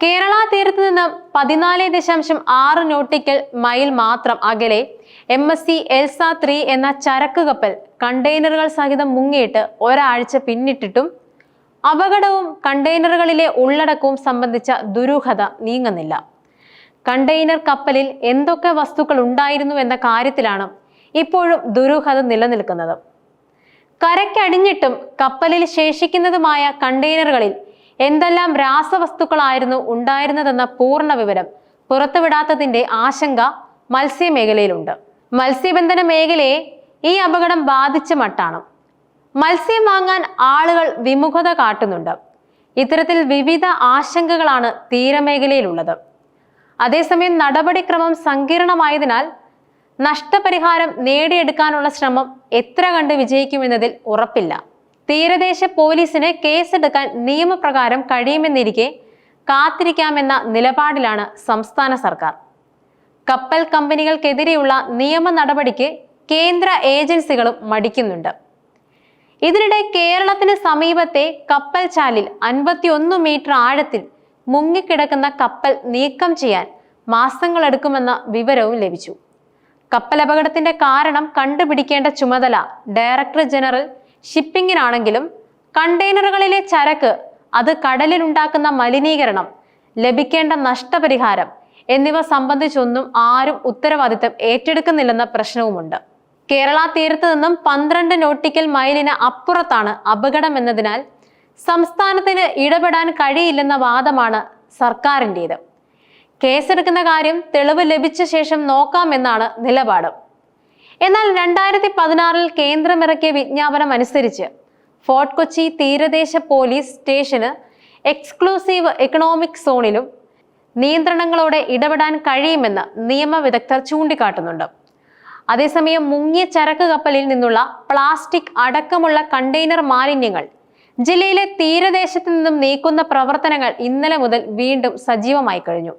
കേരള തീരത്ത് നിന്നും പതിനാല് ദശാംശം ആറ് നോട്ടിക്കൽ മൈൽ മാത്രം അകലെ M S C Elsa three എന്ന ചരക്ക് കപ്പൽ കണ്ടെയ്നറുകൾ സഹിതം മുങ്ങിയിട്ട് ഒരാഴ്ച പിന്നിട്ടിട്ടും അപകടവും കണ്ടെയ്നറുകളിലെ ഉള്ളടക്കവും സംബന്ധിച്ച ദുരൂഹത നീങ്ങുന്നില്ല. കണ്ടെയ്നർ കപ്പലിൽ എന്തൊക്കെ വസ്തുക്കൾ ഉണ്ടായിരുന്നു എന്ന കാര്യത്തിലാണ് ഇപ്പോഴും ദുരൂഹത നിലനിൽക്കുന്നത്. കരയ്ക്കടിഞ്ഞിട്ടും കപ്പലിൽ ശേഷിക്കുന്നതുമായ കണ്ടെയ്നറുകളിൽ എന്തെല്ലാം രാസവസ്തുക്കളായിരുന്നു ഉണ്ടായിരുന്നതെന്ന പൂർണ വിവരം പുറത്തുവിടാത്തതിന്റെ ആശങ്ക മത്സ്യമേഖലയിലുണ്ട്. മത്സ്യബന്ധന മേഖലയെ ഈ അപകടം ബാധിച്ച മട്ടാണ്. മത്സ്യം വാങ്ങാൻ ആളുകൾ വിമുഖത കാട്ടുന്നുണ്ട്. ഇത്തരത്തിൽ വിവിധ ആശങ്കകളാണ് തീരമേഖലയിലുള്ളത്. അതേസമയം നടപടിക്രമം സങ്കീർണമായതിനാൽ നഷ്ടപരിഹാരം നേടിയെടുക്കാനുള്ള ശ്രമം എത്ര കണ്ട് വിജയിക്കുമെന്നതിൽ ഉറപ്പില്ല. തീരദേശ പോലീസിന് കേസെടുക്കാൻ നിയമപ്രകാരം കഴിയുമെന്നിരിക്കെ കാത്തിരിക്കാമെന്ന നിലപാടിലാണ് സംസ്ഥാന സർക്കാർ. കപ്പൽ കമ്പനികൾക്കെതിരെയുള്ള നിയമ നടപടിക്ക് കേന്ദ്ര ഏജൻസികളും മടിക്കുന്നുണ്ട്. ഇതിനിടെ കേരളത്തിന് സമീപത്തെ കപ്പൽ ചാലിൽ അൻപത്തിയൊന്ന് മീറ്റർ ആഴത്തിൽ മുങ്ങിക്കിടക്കുന്ന കപ്പൽ നീക്കം ചെയ്യാൻ മാസങ്ങളെടുക്കുമെന്ന വിവരവും ലഭിച്ചു. കപ്പൽ അപകടത്തിന്റെ കാരണം കണ്ടുപിടിക്കേണ്ട ചുമതല ഡയറക്ടർ ജനറൽ ഷിപ്പിംഗിനാണെങ്കിലും കണ്ടെയ്നറുകളിലെ ചരക്ക് അത് കടലിലുണ്ടാക്കുന്ന മലിനീകരണം ലഭിക്കേണ്ട നഷ്ടപരിഹാരം എന്നിവ സംബന്ധിച്ചൊന്നും ആരും ഉത്തരവാദിത്തം ഏറ്റെടുക്കുന്നില്ലെന്ന പ്രശ്നവുമുണ്ട്. കേരള തീരത്ത് നിന്നും പന്ത്രണ്ട് നോട്ടിക്കൽ മൈലിന് അപ്പുറത്താണ് അപകടം എന്നതിനാൽ സംസ്ഥാനത്തിന് ഇടപെടാൻ കഴിയില്ലെന്ന വാദമാണ് സർക്കാരിന്റേത്. കേസെടുക്കുന്ന കാര്യം തെളിവ് ലഭിച്ച ശേഷം നോക്കാമെന്നാണ് നിലപാട്. എന്നാൽ രണ്ടായിരത്തി പതിനാറിൽ കേന്ദ്രമിറക്കിയ വിജ്ഞാപനം അനുസരിച്ച് ഫോർട്ട് കൊച്ചി തീരദേശ പോലീസ് സ്റ്റേഷന് എക്സ്ക്ലൂസീവ് എക്കണോമിക് സോണിലും നിയന്ത്രണങ്ങളോടെ ഇടപെടാൻ കഴിയുമെന്ന് നിയമവിദഗ്ധർ ചൂണ്ടിക്കാട്ടുന്നുണ്ട്. അതേസമയം മുങ്ങിയ ചരക്ക് കപ്പലിൽ നിന്നുള്ള പ്ലാസ്റ്റിക് അടക്കമുള്ള കണ്ടെയ്നർ മാലിന്യങ്ങൾ ജില്ലയിലെ തീരദേശത്ത് നിന്നും നീക്കുന്ന പ്രവർത്തനങ്ങൾ ഇന്നലെ മുതൽ വീണ്ടും സജീവമായി കഴിഞ്ഞു.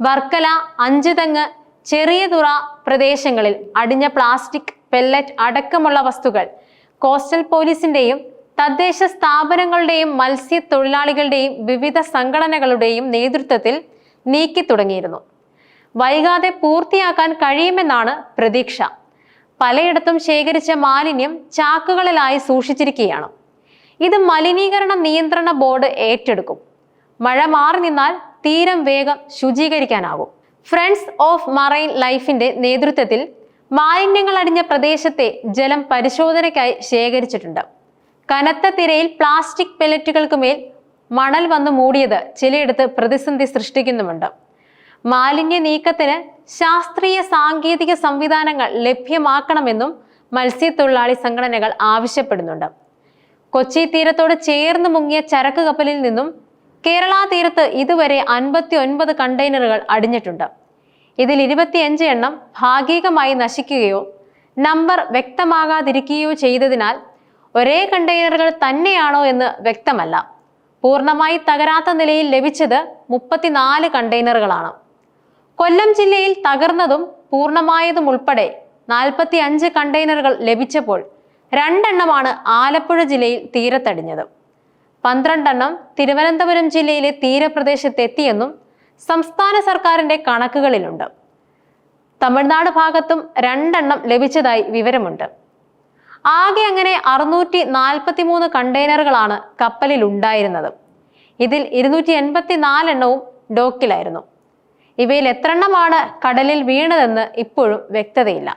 വർക്കല അഞ്ചുതെങ്ങ് ചെറിയ തുറ പ്രദേശങ്ങളിൽ അടിഞ്ഞ പ്ലാസ്റ്റിക് പെല്ലറ്റ് അടക്കമുള്ള വസ്തുക്കൾ കോസ്റ്റൽ പോലീസിന്റെയും തദ്ദേശ സ്ഥാപനങ്ങളുടെയും മത്സ്യത്തൊഴിലാളികളുടെയും വിവിധ സംഘടനകളുടെയും നേതൃത്വത്തിൽ നീക്കി തുടങ്ങിയിരുന്നു. വൈകാതെ പൂർത്തിയാക്കാൻ കഴിയുമെന്നാണ് പ്രതീക്ഷ. പലയിടത്തും ശേഖരിച്ച മാലിന്യം ചാക്കുകളിലായി സൂക്ഷിച്ചിരിക്കുകയാണ്. ഇത് മലിനീകരണ നിയന്ത്രണ ബോർഡ് ഏറ്റെടുക്കും. മഴ മാറി നിന്നാൽ തീരം വേഗം ശുചീകരിക്കാനാകും. ഫ്രണ്ട്സ് ഓഫ് മറൈൻ ലൈഫിന്റെ നേതൃത്വത്തിൽ മാലിന്യങ്ങൾ അടിഞ്ഞ പ്രദേശത്തെ ജലം പരിശോധനയ്ക്കായി ശേഖരിച്ചിട്ടുണ്ട്. കനത്ത തിരയിൽ പ്ലാസ്റ്റിക് പെലറ്റുകൾക്ക് മേൽ മണൽ വന്നു മൂടിയത് ചിലയിടത്ത് പ്രതിസന്ധി സൃഷ്ടിക്കുന്നുമുണ്ട്. മാലിന്യ നീക്കത്തിന് ശാസ്ത്രീയ സാങ്കേതിക സംവിധാനങ്ങൾ ലഭ്യമാക്കണമെന്നും മത്സ്യത്തൊഴിലാളി സംഘടനകൾ ആവശ്യപ്പെടുന്നുണ്ട്. കൊച്ചി തീരത്തോട് ചേർന്ന് മുങ്ങിയ ചരക്ക് കപ്പലിൽ നിന്നും കേരള തീരത്ത് ഇതുവരെ അൻപത്തി ഒൻപത് കണ്ടെയ്നറുകൾ അടിഞ്ഞിട്ടുണ്ട്. ഇതിൽ ഇരുപത്തിയഞ്ച് എണ്ണം ഭാഗികമായി നശിക്കുകയോ നമ്പർ വ്യക്തമാകാതിരിക്കുകയോ ചെയ്തതിനാൽ ഒരേ കണ്ടെയ്നറുകൾ തന്നെയാണോ എന്ന് വ്യക്തമല്ല. പൂർണമായി തകരാത്ത നിലയിൽ ലഭിച്ചത് മുപ്പത്തിനാല് കണ്ടെയ്നറുകളാണ്. കൊല്ലം ജില്ലയിൽ തകർന്നതും പൂർണമായതും ഉൾപ്പെടെ നാൽപ്പത്തി അഞ്ച് കണ്ടെയ്നറുകൾ ലഭിച്ചപ്പോൾ രണ്ടെണ്ണമാണ് ആലപ്പുഴ ജില്ലയിൽ തീരത്തടിഞ്ഞത്. പന്ത്രണ്ടെണ്ണം തിരുവനന്തപുരം ജില്ലയിലെ തീരപ്രദേശത്തെത്തിയെന്നും സംസ്ഥാന സർക്കാരിന്റെ കണക്കുകളിലുണ്ട്. തമിഴ്നാട് ഭാഗത്തും രണ്ടെണ്ണം ലഭിച്ചതായി വിവരമുണ്ട്. ആകെ അങ്ങനെ അറുന്നൂറ്റി നാൽപ്പത്തി മൂന്ന് കണ്ടെയ്നറുകളാണ് കപ്പലിൽ ഉണ്ടായിരുന്നത് ഇതിൽ ഇരുന്നൂറ്റി എൺപത്തി നാലെണ്ണവും ഡോക്കിലായിരുന്നു. ഇവയിൽ എത്രണ്ണമാണ് കടലിൽ വീണതെന്ന് ഇപ്പോഴും വ്യക്തതയില്ല.